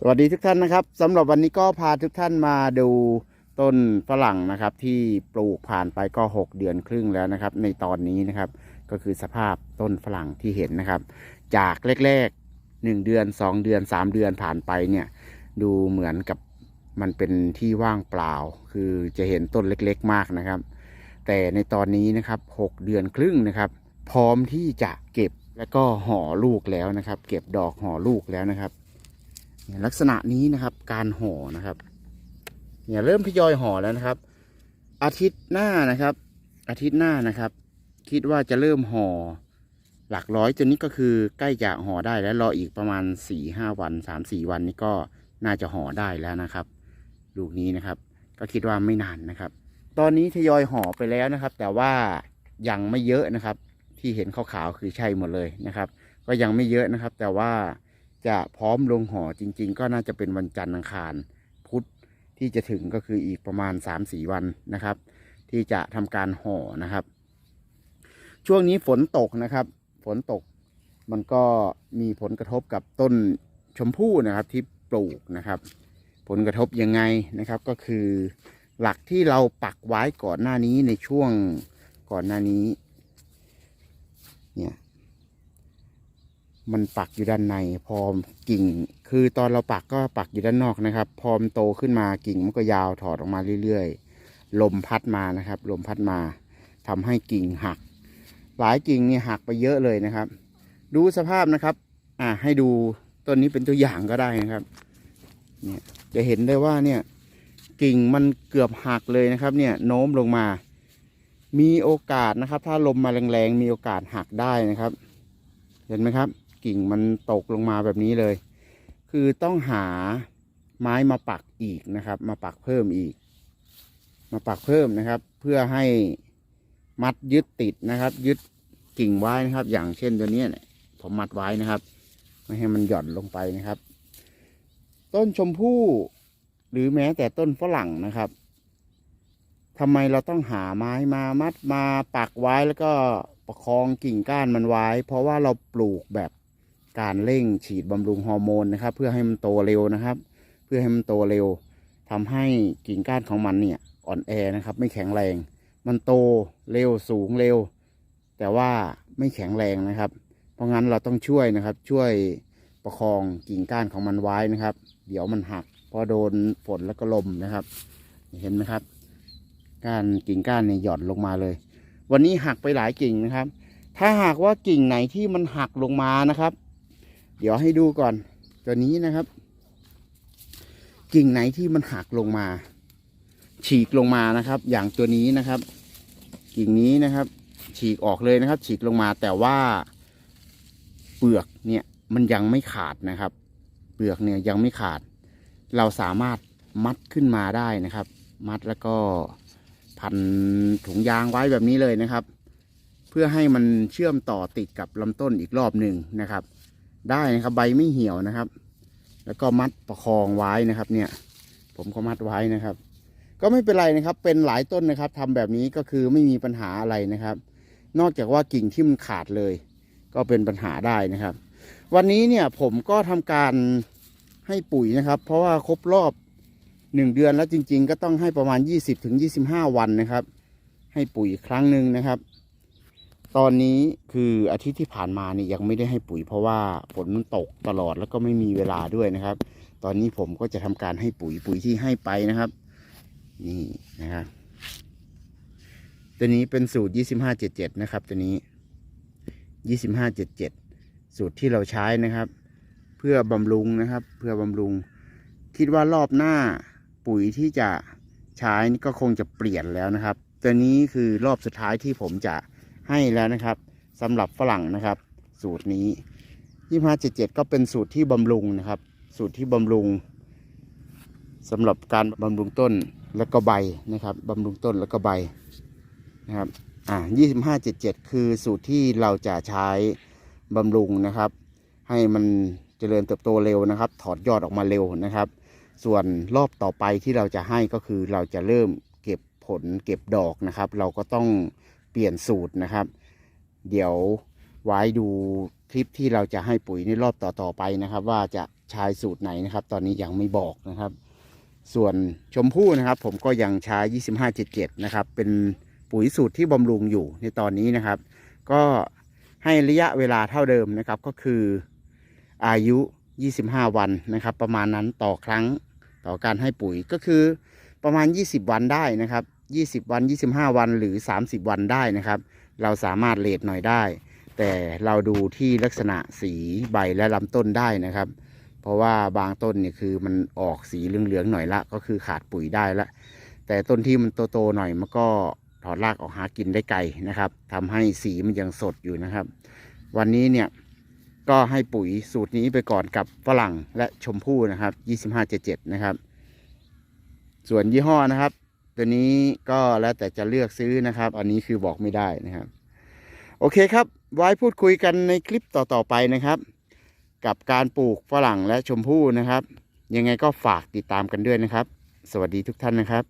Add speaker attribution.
Speaker 1: สวัสดีทุกท่านนะครับสำหรับวันนี้ก็พาทุกท่านมาดูต้นฝรั่งนะครับ ที่ปลูกผ่านไปก็ 6 เดือนครึ่งแล้วนะครับ ในตอนนี้นะครับ ก็คือสภาพต้นฝรั่งที่เห็นนะครับ จากแรกๆ 1 เดือน 2 เดือน 3 เดือนผ่านไปเนี่ย ดูเหมือนกับมันเป็นที่ว่างเปล่า คือจะเห็นต้นเล็กๆ มากนะครับ แต่ในตอนนี้นะครับ 6 เดือนครึ่งนะครับ พร้อมที่จะเก็บแล้วก็ห่อลูกแล้วนะครับ เก็บดอกห่อลูกแล้วนะครับ เนี่ยลักษณะนี้นะครับ การห่อนะครับ เนี่ยเริ่มทยอยห่อแล้วนะครับ อาทิตย์หน้านะครับ อาทิตย์หน้านะครับ คิดว่าจะเริ่มห่อหลักร้อยจนนี้ก็คือใกล้จะห่อได้แล้วรออีกประมาณสี่ห้าวันสามสี่วันนี้ก็น่าจะห่อได้แล้วนะครับ ลูกนี้นะครับ ก็คิดว่าไม่นานนะครับ ตอนนี้ทยอยห่อไปแล้วนะครับ แต่ว่ายังไม่เยอะนะครับ ที่เห็นขาวๆคือใช่หมดเลยนะครับ ก็ยังไม่เยอะนะครับ แต่ว่า จะพร้อมลงห่อจริง ๆ ก็น่าจะเป็นวันจันทร์อังคารพุธที่จะถึงก็คืออีกประมาณ 3-4 วันนะครับ ที่จะทำการห่อนะครับ ช่วงนี้ฝนตกนะครับ ฝนตกมันก็มีผลกระทบกับต้นชมพู่นะครับที่ปลูกนะครับ ผลกระทบยังไงนะครับก็คือหลักที่เราปักไว้ก่อนหน้านี้ในช่วงก่อนหน้านี้เนี่ย มันปักอยู่ด้านในพอกิ่ง คือตอนเราปักก็ปักอยู่ด้านนอกนะครับ พอมโตขึ้นมากิ่งมันก็ยาวถอดออกมาเรื่อยๆ ลมพัดมานะครับ ลมพัดมาทำให้กิ่งหัก หลายกิ่งนี่หักไปเยอะเลยนะครับ ดูสภาพนะครับ อ่าให้ดูต้นนี้เป็นตัวอย่างก็ได้นะครับ เนี่ยจะเห็นได้ว่าเนี่ยกิ่งมันเกือบหักเลยนะครับ เนี่ยโน้มลงมา มีโอกาสนะครับ ถ้าลมมาแรงๆมีโอกาสหักได้นะครับ เห็นไหมครับ กิ่งมันตกลงมาแบบนี้เลย คือต้องหาไม้มาปักอีกนะครับ มาปักเพิ่มอีก มาปักเพิ่มนะครับ เพื่อให้มัดยึดติดนะครับ ยึดกิ่งไว้นะครับ อย่างเช่นตัวนี้ผมมัดไว้นะครับ ไม่ให้มันหย่อนลงไปนะครับ ต้นชมพู่หรือแม้แต่ต้นฝรั่งนะครับทำไมเราต้องหาไม้มามัดมาปักไว้แล้วก็ประคองกิ่งก้านมันไว้ เพราะว่าเราปลูกแบบ การเร่งฉีดบำรุงฮอร์โมนนะครับ เพื่อให้มันโตเร็วนะครับ เพื่อให้มันโตเร็วทำให้กิ่งก้านของมันเนี่ยอ่อนแอนะครับ ไม่แข็งแรง มันโตเร็วสูงเร็ว แต่ว่าไม่แข็งแรงนะครับ เพราะงั้นเราต้องช่วยนะครับ ช่วยประคองกิ่งก้านของมันไว้นะครับ เดี๋ยวมันหักพอโดนฝนแล้วก็ลมนะครับ เห็นไหมครับก้านกิ่งก้านเนี่ยหย่อนลงมาเลย วันนี้หักไปหลายกิ่งนะครับ ถ้าหากว่ากิ่งไหนที่มันหักลงมานะครับ ดี๋ยวให้ดูก่อน ตัวนี้นะครับ กิ่งไหนที่มันหักลงมา ฉีกลงมานะครับ อย่างตัวนี้นะครับ กิ่งนี้นะครับ ฉีกออกเลยนะครับ ฉีกลงมาแต่ว่าเปลือกเนี่ยมันยังไม่ขาดนะครับ เปลือกเนี่ยยังไม่ขาด เราสามารถมัดขึ้นมาได้นะครับ มัดแล้วก็พันถุงยางไว้แบบนี้เลยนะครับ เพื่อให้มันเชื่อมต่อติดกับลำต้นอีกรอบหนึ่งนะครับ ได้นะครับ ใบไม่เหี่ยวนะครับ แล้วก็มัดประคองไว้นะครับ เนี่ย ผมก็มัดไว้นะครับ ก็ไม่เป็นไรนะครับ เป็นหลายต้นนะครับทำแบบนี้ก็คือไม่มีปัญหาอะไรนะครับ นอกจากว่ากิ่งที่มันขาดเลย ก็เป็นปัญหาได้นะครับ วันนี้เนี่ยผมก็ทำการให้ปุ๋ยนะครับ เพราะว่าครบรอบหนึ่งเดือนแล้วจริง ๆ ก็ต้องให้ประมาณ 20ถึง25 วันนะครับ ให้ปุ๋ยครั้งหนึ่งนะครับ ตอนนี้คืออาทิตย์ที่ผ่านมานี่ยังไม่ได้ให้ปุ๋ย เพราะว่าฝนมันตกตลอดแล้วก็ไม่มีเวลาด้วยนะครับ ตอนนี้ผมก็จะทำการให้ปุ๋ยปุ๋ยที่ให้ไปนะครับ นี่นะครับตัวนี้เป็นสูตร 2577 นะครับ ตัวนี้ 2577 สูตรที่เราใช้นะครับ เพื่อบำรุงนะครับ เพื่อบำรุง คิดว่ารอบหน้าปุ๋ยที่จะใช้นี่ก็คงจะเปลี่ยนแล้วนะครับ ตัวนี้คือรอบสุดท้ายที่ผมจะ ให้แล้วนะครับสำหรับฝรั่งนะครับ สูตรนี้2577ก็เป็นสูตรที่บำรุงนะครับ สูตรที่บำรุงสำหรับการบำรุงต้นแล้วก็ใบนะครับบำรุงต้นแล้วก็ใบนะครับอ่า2577คือสูตรที่เราจะใช้บำรุงนะครับ ให้มันเจริญเติบโตเร็วนะครับ ถอดยอดออกมาเร็วนะครับ ส่วนรอบต่อไปที่เราจะให้ก็คือเราจะเริ่มเก็บผลเก็บดอกนะครับ เราก็ต้อง เปลี่ยนสูตรนะครับ เดี๋ยวไว้ดูคลิปที่เราจะให้ปุ๋ยในรอบต่อๆไปนะครับ ว่าจะใช้สูตรไหนนะครับ ตอนนี้ยังไม่บอกนะครับ ส่วนชมพู่นะครับ ผมก็ยังใช้ 2577 นะครับ เป็นปุ๋ยสูตรที่บำรุงอยู่ในตอนนี้นะครับ ก็ให้ระยะเวลาเท่าเดิมนะครับก็คืออายุ 25 วันนะครับ ประมาณนั้นต่อครั้งต่อการให้ปุ๋ยก็คือประมาณ 20 วันได้นะครับ 20 วัน 25 วันหรือ 30 วันได้นะครับ เราสามารถเลทหน่อยได้ แต่เราดูที่ลักษณะสีใบและลำต้นได้นะครับ เพราะว่าบางต้นเนี่ยคือมันออกสีเหลืองๆหน่อยละ ก็คือขาดปุ๋ยได้ละ แต่ต้นที่มันโตๆหน่อยมันก็ถอดรากออกหากินได้ไกลนะครับทำให้สีมันยังสดอยู่นะครับ วันนี้เนี่ยก็ให้ปุ๋ยสูตรนี้ไปก่อนกับฝรั่งและชมพู่นะครับ 2577 นะครับ ส่วนยี่ห้อนะครับ ตัวนี้ก็แล้วแต่จะเลือกซื้อนะครับ อันนี้คือบอกไม่ได้นะครับ โอเคครับ ไว้พูดคุยกันในคลิปต่อๆไปนะครับ กับการปลูกฝรั่งและชมพู่นะครับ ยังไงก็ฝากติดตามกันด้วยนะครับ สวัสดีทุกท่านนะครับ